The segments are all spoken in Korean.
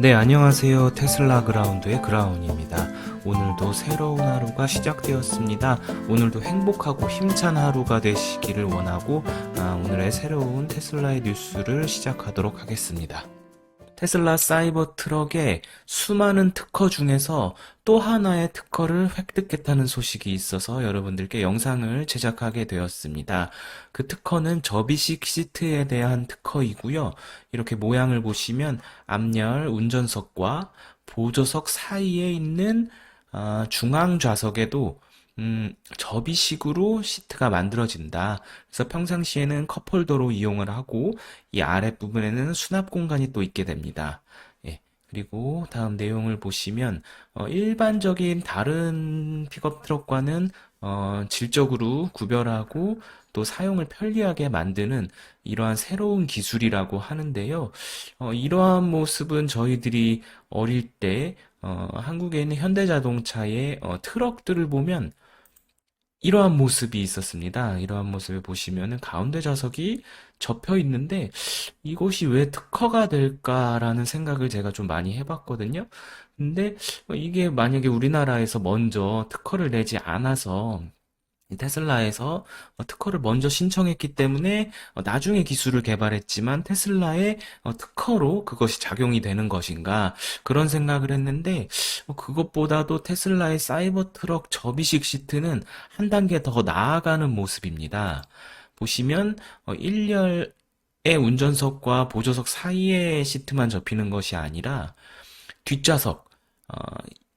네, 안녕하세요. 테슬라 그라운드의 그라운입니다. 오늘도 새로운 하루가 시작되었습니다. 오늘도 행복하고 힘찬 하루가 되시기를 원하고, 아, 오늘의 새로운 테슬라의 뉴스를 시작하도록 하겠습니다. 테슬라 사이버 트럭의 수많은 특허 중에서 또 하나의 특허를 획득했다는 소식이 있어서 여러분들께 영상을 제작하게 되었습니다. 그 특허는 접이식 시트에 대한 특허이고요. 이렇게 모양을 보시면 앞열 운전석과 보조석 사이에 있는 아, 중앙 좌석에도 음, 접이식으로 시트가 만들어진다. 그래서 평상시에는 컵홀더로 이용을 하고 이 아랫부분에는 수납 공간이 또 있게 됩니다. 예. 그리고 다음 내용을 보시면 어, 일반적인 다른 픽업 트럭과는 어, 질적으로 구별하고 또 사용을 편리하게 만드는 이러한 새로운 기술이라고 하는데요. 어, 이러한 모습은 저희들이 어릴 때 어, 한국에 있는 현대자동차의 어, 트럭들을 보면 이러한 모습이 있었습니다. 이러한 모습을 보시면은 가운데 좌석이 접혀 있는데 이것이 왜 특허가 될까라는 생각을 제가 좀 많이 해봤거든요. 근데 이게 만약에 우리나라에서 먼저 특허를 내지 않아서 이 테슬라에서 어, 특허를 먼저 신청했기 때문에 어, 나중에 기술을 개발했지만 테슬라의 어, 특허로 그것이 작용이 되는 것인가 그런 생각을 했는데 어, 그것보다도 테슬라의 사이버 트럭 접이식 시트는 한 단계 더 나아가는 모습입니다. 보시면 어, 1열의 운전석과 보조석 사이에 시트만 접히는 것이 아니라 뒷좌석 어,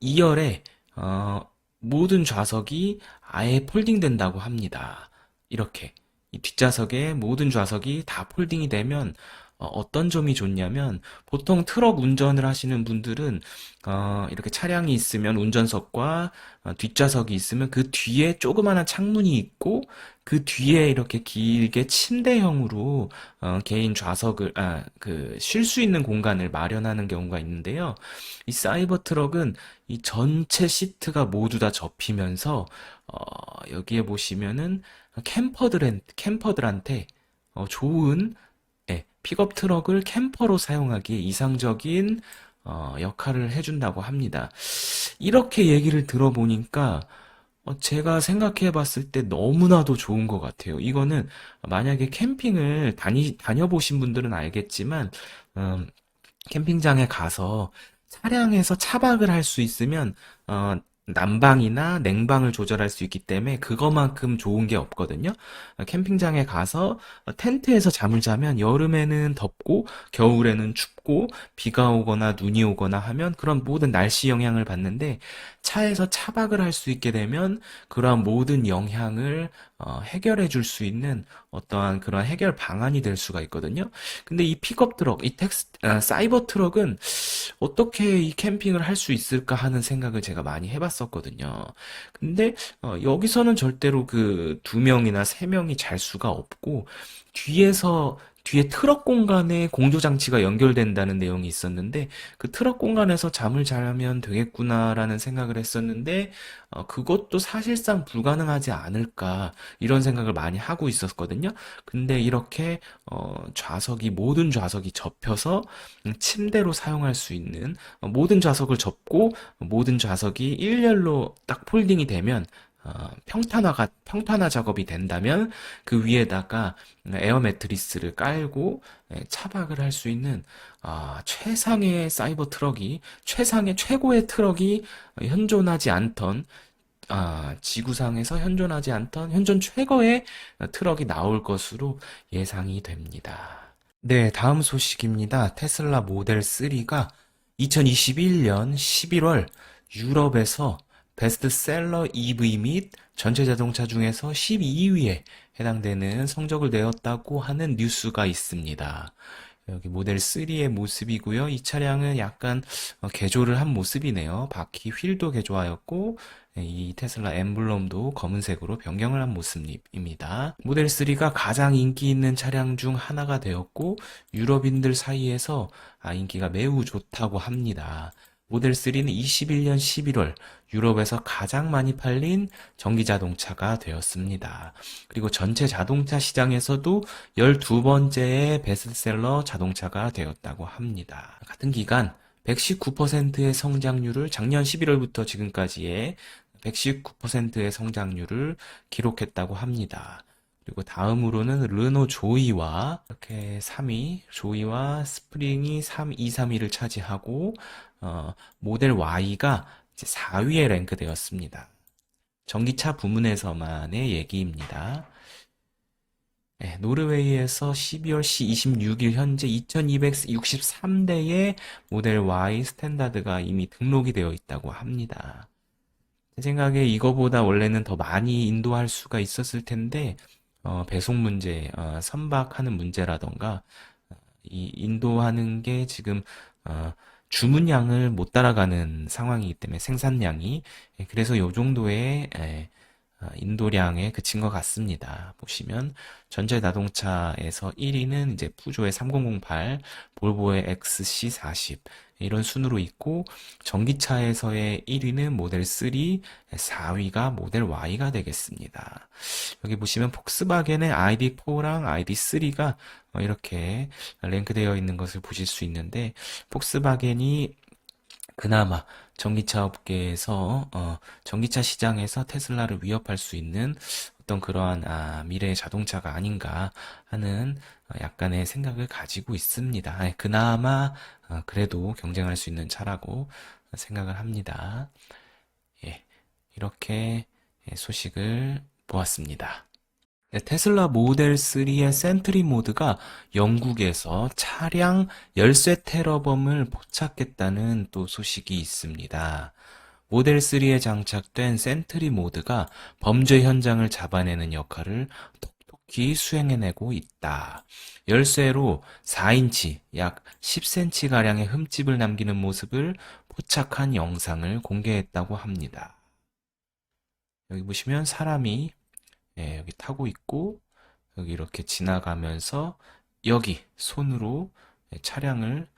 2열에 어, 모든 좌석이 아예 폴딩된다고 합니다. 이렇게 이 뒷좌석에 모든 좌석이 다 폴딩이 되면 어, 떤 점이 좋냐면 보통 트럭 운전을 하시는 분들은 어, 이렇게 차량이 있으면 운전석과 어, 뒷좌석이 있으면 그 뒤에 조그마한 창문이 있고 그 뒤에 이렇게 길게 침대형으로 어, 개인 좌석을 아, 그 쉴 수 있는 공간을 마련하는 경우가 있는데요. 이 사이버 트럭은 이 전체 시트가 모두 다 접히면서 어, 여기에 보시면은 캠퍼들 캠퍼들한테 어, 좋은 예, 픽업 트럭을 캠퍼로 사용하기에 이상적인 어, 역할을 해준다고 합니다. 이렇게 얘기를 들어보니까 어, 제가 생각해 봤을 때 너무나도 좋은 것 같아요. 이거는 만약에 캠핑을 다니, 다녀보신 분들은 알겠지만, 음, 캠핑장에 가서 차량에서 차박을 할 수 있으면, 어, 난방이나 냉방을 조절할 수 있기 때문에 그거만큼 좋은 게 없거든요. 어, 캠핑장에 가서 어, 텐트에서 잠을 자면 여름에는 덥고 겨울에는 춥고 비가 오거나 눈이 오거나 하면 그런 모든 날씨 영향을 받는데 차에서 차박을 할 수 있게 되면 그러한 모든 영향을 어, 해결해 줄 수 있는 어떠한 그런 해결 방안이 될 수가 있거든요. 근데 이 픽업 트럭, 이 텍스, 아, 사이버 트럭은 어떻게 이 캠핑을 할 수 있을까 하는 생각을 제가 많이 해봤었거든요. 근데 어, 여기서는 절대로 그 두 명이나 세 명이 잘 수가 없고 뒤에서 뒤에 트럭 공간에 공조 장치가 연결된다는 내용이 있었는데 그 트럭 공간에서 잠을 자면 되겠구나라는 생각을 했었는데 어, 그것도 사실상 불가능하지 않을까 이런 생각을 많이 하고 있었거든요. 근데 이렇게 어, 좌석이 모든 좌석이 접혀서 음, 침대로 사용할 수 있는 어, 모든 좌석을 접고 모든 좌석이 일렬로 딱 폴딩이 되면 어, 평탄화가, 평탄화 작업이 된다면 그 위에다가 에어 매트리스를 깔고 예, 차박을 할 수 있는 아, 최상의 사이버 트럭이, 최상의 최고의 트럭이 현존하지 않던 아, 지구상에서 현존하지 않던 현존 최고의 트럭이 나올 것으로 예상이 됩니다. 네, 다음 소식입니다. 테슬라 모델 3가 2021년 11월 유럽에서 베스트셀러 EV 및 전체 자동차 중에서 12위에 해당되는 성적을 내었다고 하는 뉴스가 있습니다. 여기 모델 3의 모습이고요. 이 차량은 약간 어, 개조를 한 모습이네요. 바퀴 휠도 개조하였고 네, 이 테슬라 엠블럼도 검은색으로 변경을 한 모습입니다. 모델 3가 가장 인기 있는 차량 중 하나가 되었고 유럽인들 사이에서 아, 인기가 매우 좋다고 합니다. 모델 3는 21년 11월 유럽에서 가장 많이 팔린 전기 자동차가 되었습니다. 그리고 전체 자동차 시장에서도 12번째의 베스트셀러 자동차가 되었다고 합니다. 같은 기간 119%의 성장률을 작년 11월부터 지금까지의 119%의 성장률을 기록했다고 합니다. 그리고 다음으로는 르노 조이와 이렇게 3위, 조이와 스프링이 3, 2, 3위를 차지하고 어, 모델 Y가 이제 4위에 랭크되었습니다. 전기차 부문에서만의 얘기입니다. 네, 노르웨이에서 12월 26일 현재 2263대의 모델 Y 스탠다드가 이미 등록이 되어 있다고 합니다. 제 생각에 이거보다 원래는 더 많이 인도할 수가 있었을 텐데, 어, 배송 문제, 어, 선박하는 문제라던가, 어, 이 인도하는 게 지금, 어, 주문량을 못 따라가는 상황이기 때문에 생산량이, 예, 그래서 요 정도의, 예, 어, 인도량에 그친 것 같습니다. 보시면 전자자동차에서 1위는 이제 푸조의 3008, 볼보의 XC40 이런 순으로 있고 전기차에서의 1위는 모델 3, 4위가 모델 Y가 되겠습니다. 여기 보시면 폭스바겐의 ID4랑 ID3가 이렇게 랭크되어 있는 것을 보실 수 있는데 폭스바겐이 그나마 전기차 업계에서 어, 전기차 시장에서 테슬라를 위협할 수 있는 어떤 그러한 아, 미래의 자동차가 아닌가 하는 어, 약간의 생각을 가지고 있습니다. 아, 그나마 어, 그래도 경쟁할 수 있는 차라고 생각을 합니다. 예, 이렇게 예, 소식을 보았습니다. 네, 테슬라 모델 3의 센트리 모드가 영국에서 차량 열쇠 테러범을 포착했다는 또 소식이 있습니다. 모델 3에 장착된 센트리 모드가 범죄 현장을 잡아내는 역할을 톡톡히 수행해내고 있다. 열쇠로 4인치, 약 10cm가량의 흠집을 남기는 모습을 포착한 영상을 공개했다고 합니다. 여기 보시면 사람이 예, 여기 타고 있고, 여기 이렇게 지나가면서 여기 손으로 예, 차량을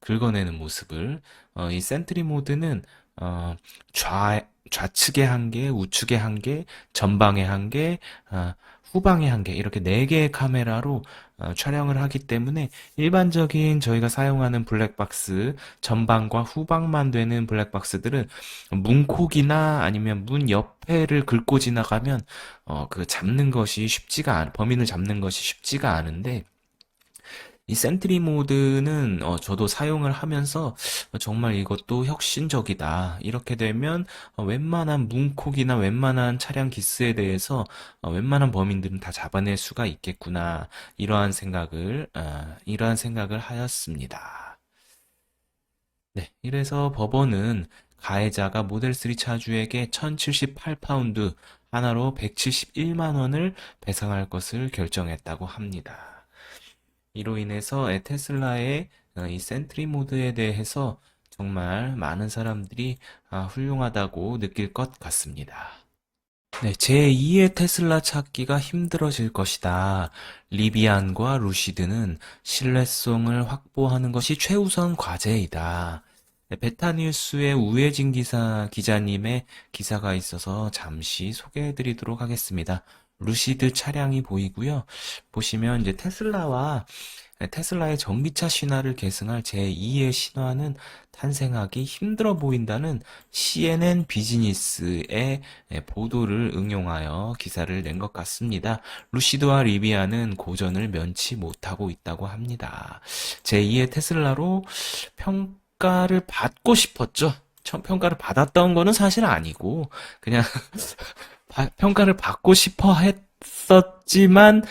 긁어내는 모습을, 어, 이 센트리 모드는, 어, 좌, 좌측에 한 개, 우측에 한 개, 전방에 한 개, 어, 후방에 한 개, 이렇게 네 개의 카메라로 어, 촬영을 하기 때문에 일반적인 저희가 사용하는 블랙박스, 전방과 후방만 되는 블랙박스들은 문콕이나 아니면 문 옆에를 긁고 지나가면 어, 그 잡는 것이 쉽지가 않, 범인을 잡는 것이 쉽지가 않은데 이 센트리 모드는 어, 저도 사용을 하면서 정말 이것도 혁신적이다. 이렇게 되면 어, 웬만한 문콕이나 웬만한 차량 기스에 대해서 어, 웬만한 범인들은 다 잡아낼 수가 있겠구나. 이러한 생각을 어, 이러한 생각을 하였습니다. 네, 이래서 법원은 가해자가 모델 3 차주에게 1078파운드 하나로 171만 원을 배상할 것을 결정했다고 합니다. 이로 인해서 테슬라의 어, 이 센트리 모드에 대해서 정말 많은 사람들이 아, 훌륭하다고 느낄 것 같습니다. 네, 제2의 테슬라 찾기가 힘들어질 것이다. 리비안과 루시드는 신뢰성을 확보하는 것이 최우선 과제이다. 네, 베타뉴스의 우혜진 기사, 기자님의 기사가 있어서 잠시 소개해 드리도록 하겠습니다. 루시드 차량이 보이고요. 보시면 이제 테슬라와 테슬라의 전기차 신화를 계승할 제2의 신화는 탄생하기 힘들어 보인다는 CNN 비즈니스의 보도를 응용하여 기사를 낸 것 같습니다. 루시드와 리비아는 고전을 면치 못하고 있다고 합니다. 제2의 테슬라로 평가를 받고 싶었죠. 평가를 받았던 거는 사실 아니고 그냥 평가를 받고 싶어 했었지만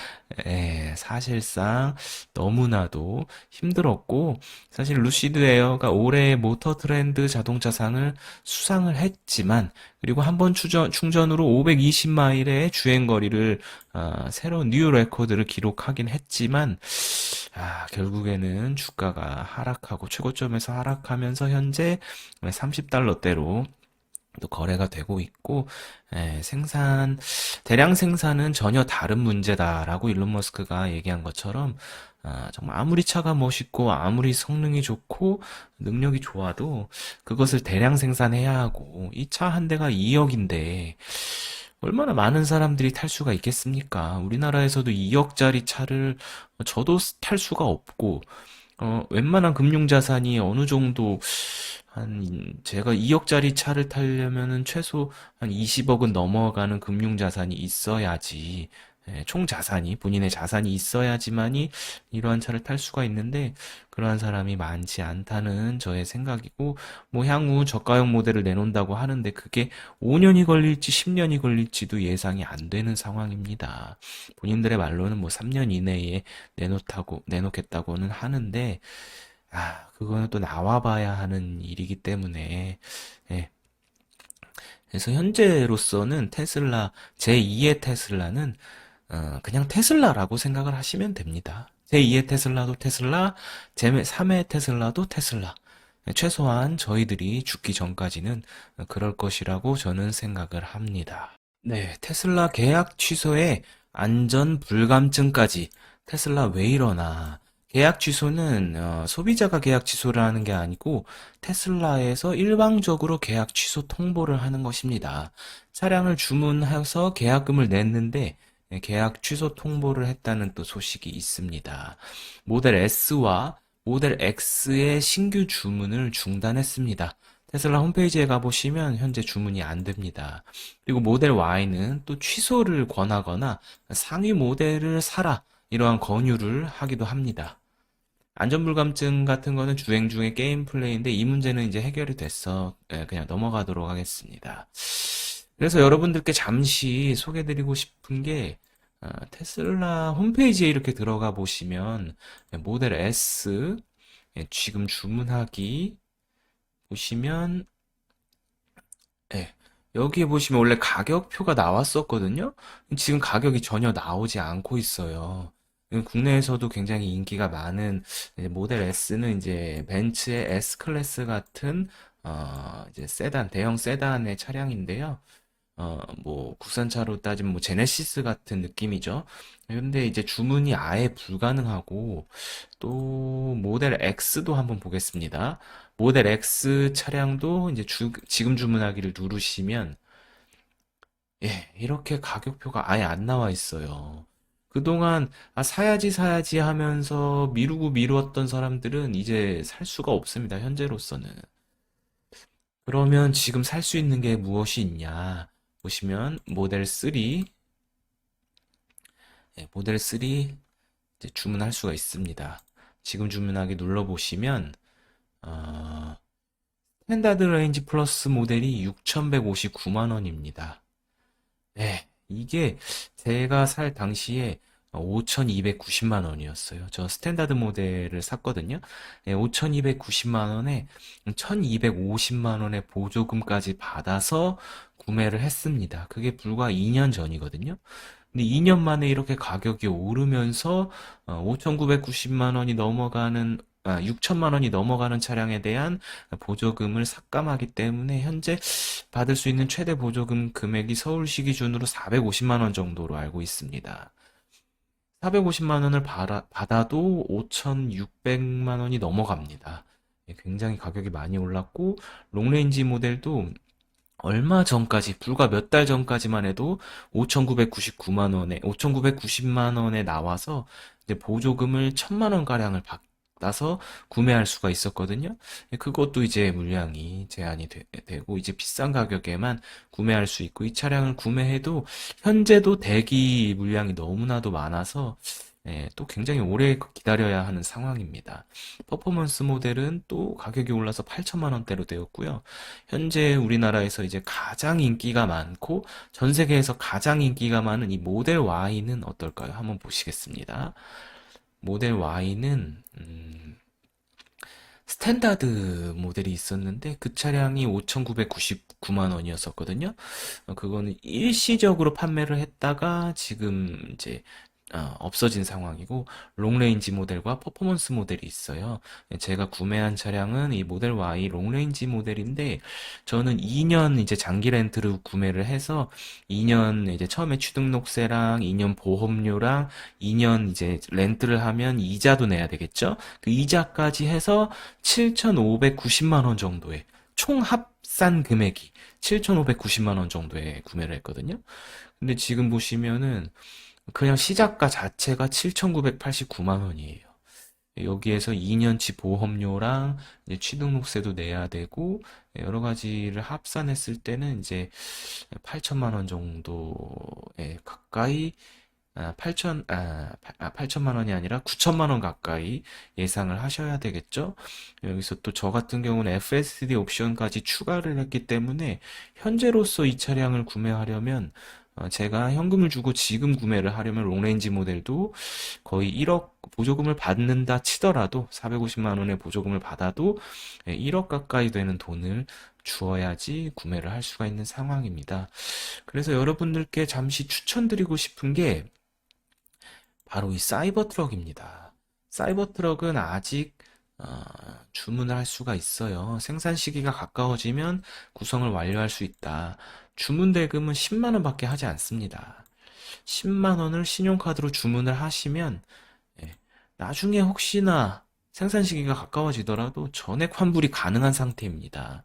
에, 사실상 너무나도 힘들었고 사실 루시드 에어가 올해 모터 트렌드 자동차상을 수상을 했지만 그리고 한 번 충전, 충전으로 520마일의 주행 거리를 어, 새로운 뉴 레코드를 기록하긴 했지만 아, 결국에는 주가가 하락하고 최고점에서 하락하면서 현재 30달러대로 또 거래가 되고 있고 에, 생산 대량 생산은 전혀 다른 문제다라고 일론 머스크가 얘기한 것처럼 아, 정말 아무리 차가 멋있고 아무리 성능이 좋고 능력이 좋아도 그것을 대량 생산해야 하고 이 차 한 대가 2억인데 얼마나 많은 사람들이 탈 수가 있겠습니까? 우리나라에서도 2억짜리 차를 저도 탈 수가 없고 어, 웬만한 금융자산이 어느 정도 한 제가 2억짜리 차를 타려면은 최소 한 20억은 넘어가는 금융 자산이 있어야지 예, 총 자산이 본인의 자산이 있어야지만이 이러한 차를 탈 수가 있는데 그러한 사람이 많지 않다는 저의 생각이고 뭐 향후 저가형 모델을 내놓는다고 하는데 그게 5년이 걸릴지 10년이 걸릴지도 예상이 안 되는 상황입니다. 본인들의 말로는 뭐 3년 이내에 내놓다고 내놓겠다고는 하는데 아, 그거는 또 나와봐야 하는 일이기 때문에, 예. 그래서 현재로서는 테슬라, 제2의 테슬라는, 어, 그냥 테슬라라고 생각을 하시면 됩니다. 제2의 테슬라도 테슬라, 제3의 테슬라도 테슬라. 예, 최소한 저희들이 죽기 전까지는 그럴 것이라고 저는 생각을 합니다. 네, 테슬라 계약 취소에 안전 불감증까지 테슬라 왜 이러나 계약 취소는 어, 소비자가 계약 취소를 하는 게 아니고 테슬라에서 일방적으로 계약 취소 통보를 하는 것입니다. 차량을 주문해서 계약금을 냈는데 예, 계약 취소 통보를 했다는 또 소식이 있습니다. 모델 S와 모델 X의 신규 주문을 중단했습니다. 테슬라 홈페이지에 가보시면 현재 주문이 안 됩니다. 그리고 모델 Y는 또 취소를 권하거나 상위 모델을 사라 이러한 권유를 하기도 합니다. 안전불감증 같은 거는 주행 중에 게임 플레이인데 이 문제는 이제 해결이 됐어. 예, 그냥 넘어가도록 하겠습니다. 그래서 여러분들께 잠시 소개드리고 싶은 게 어, 테슬라 홈페이지에 이렇게 들어가 보시면 예, 모델 S 예, 지금 주문하기 보시면 예, 여기에 보시면 원래 가격표가 나왔었거든요. 지금 가격이 전혀 나오지 않고 있어요. 음, 국내에서도 굉장히 인기가 많은 모델 S는 이제 벤츠의 S 클래스 같은 어, 이제 세단, 대형 세단의 차량인데요. 어, 뭐 국산차로 따지면 뭐 제네시스 같은 느낌이죠. 근데 이제 주문이 아예 불가능하고 또 모델 X도 한번 보겠습니다. 모델 X 차량도 이제 주, 지금 주문하기를 누르시면 예, 이렇게 가격표가 아예 안 나와 있어요. 그동안 아, 사야지 사야지 하면서 미루고 미루었던 사람들은 이제 살 수가 없습니다. 현재로서는. 그러면 지금 살 수 있는 게 무엇이 있냐? 보시면 모델 3, 예, 모델 3 이제 주문할 수가 있습니다. 지금 주문하기 눌러 보시면 어, 스탠다드 레인지 플러스 모델이 6,159만 원입니다. 네, 이게 제가 살 당시에 5,290만 원이었어요. 저 스탠다드 모델을 샀거든요. 네, 5,290만 원에 1,250만 원의 보조금까지 받아서 구매를 했습니다. 그게 불과 2년 전이거든요. 근데 2년 만에 이렇게 가격이 오르면서 5,990만 원이 넘어가는 아, 6천만 원이 넘어가는 차량에 대한 보조금을 삭감하기 때문에 현재 받을 수 있는 최대 보조금 금액이 서울시 기준으로 450만 원 정도로 알고 있습니다. 450만 원을 받아, 도 5,600만 원이 넘어갑니다. 예, 굉장히 가격이 많이 올랐고 롱레인지 모델도 얼마 전까지 불과 몇 달 전까지만 해도 5,999만 원에 5,990만 원에 나와서 이제 보조금을 1,000만 원 가량을 받 나서 구매할 수가 있었거든요. 그것도 이제 물량이 제한이 되, 고 이제 비싼 가격에만 구매할 수 있고 이 차량을 구매해도 현재도 대기 물량이 너무나도 많아서 예, 또 굉장히 오래 기다려야 하는 상황입니다. 퍼포먼스 모델은 또 가격이 올라서 8천만 원대로 되었고요. 현재 우리나라에서 이제 가장 인기가 많고 전 세계에서 가장 인기가 많은 이 모델 Y는 어떨까요? 한번 보시겠습니다. 모델 Y는 음, 스탠다드 모델이 있었는데 그 차량이 5,999만 원이었었거든요. 어, 그거는 일시적으로 판매를 했다가 지금 이제 어, 없어진 상황이고 롱레인지 모델과 퍼포먼스 모델이 있어요. 제가 구매한 차량은 이 모델 Y 롱레인지 모델인데 저는 2년 이제 장기 렌트를 구매를 해서 2년 이제 처음에 취등록세랑 2년 보험료랑 2년 이제 렌트를 하면 이자도 내야 되겠죠? 그 이자까지 해서 7,590만 원 정도의 총 합산 금액이 7,590만 원 정도에 구매를 했거든요. 근데 지금 보시면은 그냥 시작가 자체가 7,989만 원이에요. 여기에서 2년치 보험료랑 취등록세도 내야 되고 여러 가지를 합산했을 때는 이제 8천만 원 정도에 가까이 아, 8천, 아, 8천만 원이 아니라 9천만 원 가까이 예상을 하셔야 되겠죠? 여기서 또 저 같은 경우는 FSD 옵션까지 추가를 했기 때문에 현재로서 이 차량을 구매하려면 어, 제가 현금을 주고 지금 구매를 하려면 롱레인지 모델도 거의 1억 보조금을 받는다 치더라도 450만 원의 보조금을 받아도 1억 가까이 되는 돈을 주어야지 구매를 할 수가 있는 상황입니다. 그래서 여러분들께 잠시 추천드리고 싶은 게 바로 이 사이버 트럭입니다. 사이버 트럭은 아직 어, 주문을 할 수가 있어요. 생산 시기가 가까워지면 구성을 완료할 수 있다. 주문 대금은 10만 원밖에 하지 않습니다. 10만 원을 신용카드로 주문을 하시면 예, 나중에 혹시나 생산 시기가 가까워지더라도 전액 환불이 가능한 상태입니다.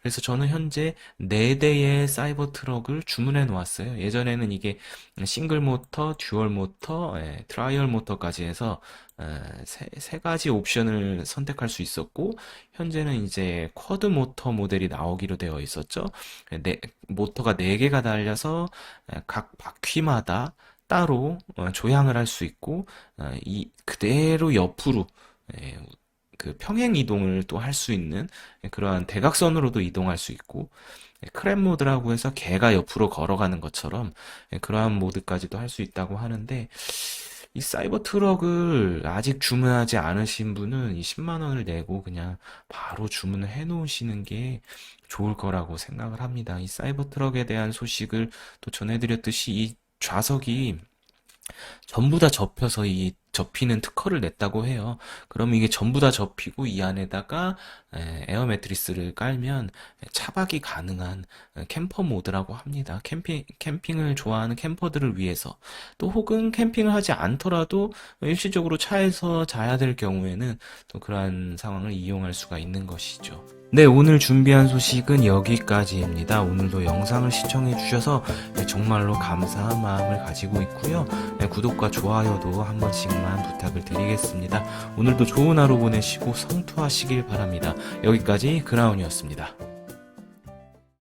그래서 저는 현재 4대의 사이버 트럭을 주문해 놓았어요. 예전에는 이게 싱글 모터, 듀얼 모터, 예, 트라이얼 모터까지 해서 어, 세, 세 가지 옵션을 선택할 수 있었고 현재는 이제 쿼드 모터 모델이 나오기로 되어 있었죠. 네, 모터가 4개가 달려서 예, 각 바퀴마다 따로 어, 조향을 할 수 있고 어, 이 그대로 옆으로 예, 그 평행 이동을 또 할 수 있는 그러한 대각선으로도 이동할 수 있고 예, 크랩 모드라고 해서 개가 옆으로 걸어가는 것처럼 예, 그러한 모드까지도 할 수 있다고 하는데 이 사이버 트럭을 아직 주문하지 않으신 분은 이 10만 원을 내고 그냥 바로 주문을 해 놓으시는 게 좋을 거라고 생각을 합니다. 이 사이버 트럭에 대한 소식을 또 전해 드렸듯이 이 좌석이 전부 다 접혀서 이 접히는 특허를 냈다고 해요. 그럼 이게 전부 다 접히고 이 안에다가 에, 에어 매트리스를 깔면 차박이 가능한 캠퍼 모드라고 합니다. 캠핑, 캠핑을 좋아하는 캠퍼들을 위해서 또 혹은 캠핑을 하지 않더라도 일시적으로 차에서 자야 될 경우에는 또 그러한 상황을 이용할 수가 있는 것이죠. 네, 오늘 준비한 소식은 여기까지입니다. 오늘도 영상을 시청해 주셔서 정말로 감사한 마음을 가지고 있고요. 네, 구독과 좋아요도 한 번씩만 부탁을 드리겠습니다. 오늘도 좋은 하루 보내시고 성투하시길 바랍니다. 여기까지 그라운이었습니다.